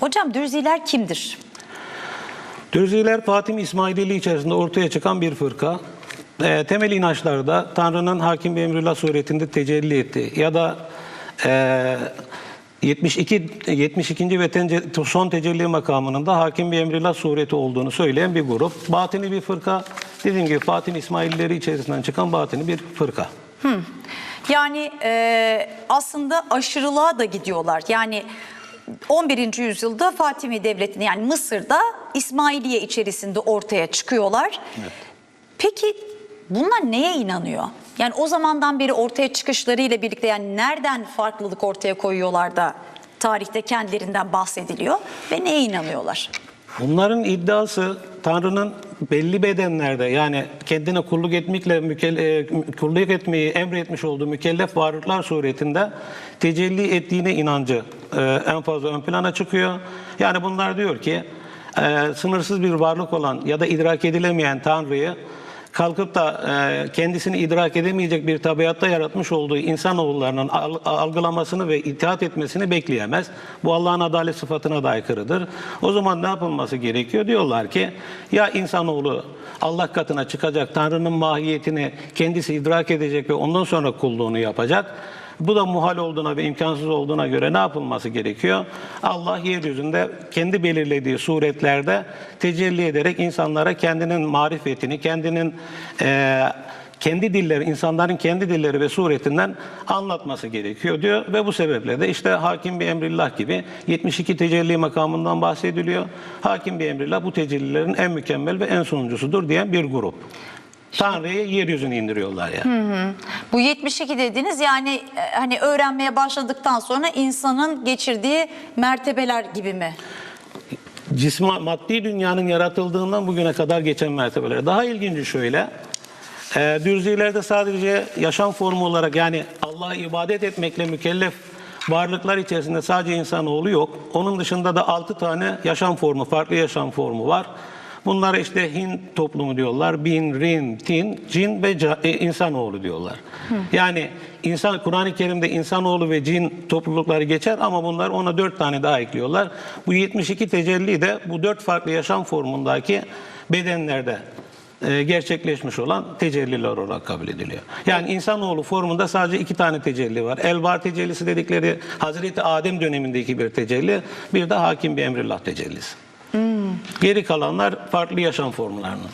Hocam Dürziler kimdir? Dürziler Fatimi İsmaililiği içerisinde ortaya çıkan bir fırka. E, temel inançlarda Tanrı'nın hakim bir emrullah suretinde tecelli etti. Ya da e, 72 72. ve tence- son tecelli makamının da hakim bir emrillah sureti olduğunu söyleyen bir grup. Batini bir fırka. Dediğim gibi Fatimi İsmaillileri içerisinden çıkan batini bir fırka. Yani e, aslında aşırılığa da gidiyorlar. Yani 11. yüzyılda Fatimi Devleti'ni yani Mısır'da İsmailiye içerisinde ortaya çıkıyorlar. Peki bunlar neye inanıyor? Yani o zamandan beri ortaya çıkışlarıyla birlikte yani nereden farklılık ortaya koyuyorlar da tarihte kendilerinden bahsediliyor ve neye inanıyorlar? Bunların iddiası Tanrı'nın belli bedenlerde yani kendine kulluk etmekle mükelle, kulluk etmeyi emretmiş olduğu mükellef varlıklar suretinde tecelli ettiğine inancı e, en fazla ön plana çıkıyor. Yani bunlar diyor ki e, sınırsız bir varlık olan ya da idrak edilemeyen Tanrı'yı kalkıp da e, kendisini idrak edemeyecek bir tabiatta yaratmış olduğu insanoğullarının al- algılamasını ve itaat etmesini bekleyemez. Bu Allah'ın adalet sıfatına da aykırıdır. O zaman ne yapılması gerekiyor? Diyorlar ki ya insanoğlu Allah katına çıkacak, Tanrı'nın mahiyetini kendisi idrak edecek ve ondan sonra kulluğunu yapacak. Bu da muhal olduğuna ve imkansız olduğuna göre ne yapılması gerekiyor? Allah yeryüzünde kendi belirlediği suretlerde tecelli ederek insanlara kendinin marifetini, kendinin eee, kendi dilleri, insanların kendi dilleri ve suretinden anlatması gerekiyor diyor. Ve bu sebeple de işte hakim bir emrillah gibi 72 tecelli makamından bahsediliyor. Hakim bir emrillah bu tecellilerin en mükemmel ve en sonuncusudur diyen bir grup. Tanrı'ya yeryüzüne indiriyorlar yani. Bu 72 dediğiniz yani e, hani öğrenmeye başladıktan sonra insanın geçirdiği mertebeler gibi mi? cisma, maddi dünyanın yaratıldığından bugüne kadar geçen mertebeler. Daha ilginci şöyle, e, dürzilerde sadece yaşam formu olarak yani Allah'a ibadet etmekle mükellef varlıklar içerisinde sadece insanoğlu yok. Onun dışında da 6 tane yaşam formu, farklı yaşam formu var. Bunlara işte Hint toplumu diyorlar. Bin, Rin, Tin, Cin ve ca- e, insanoğlu diyorlar. Yani insan Kur'an-ı Kerim'de insanoğlu ve cin toplulukları geçer ama bunlar ona dört tane daha ekliyorlar. Bu 72 tecelli de bu dört farklı yaşam formundaki bedenlerde e, gerçekleşmiş olan tecelliler olarak kabul ediliyor. Yani insanoğlu formunda sadece iki tane tecelli var. Elvar tecellisi dedikleri Hazreti Adem dönemindeki bir tecelli, bir de hakim bir emrillah tecellisi. Geri kalanlar farklı yaşam formlarının.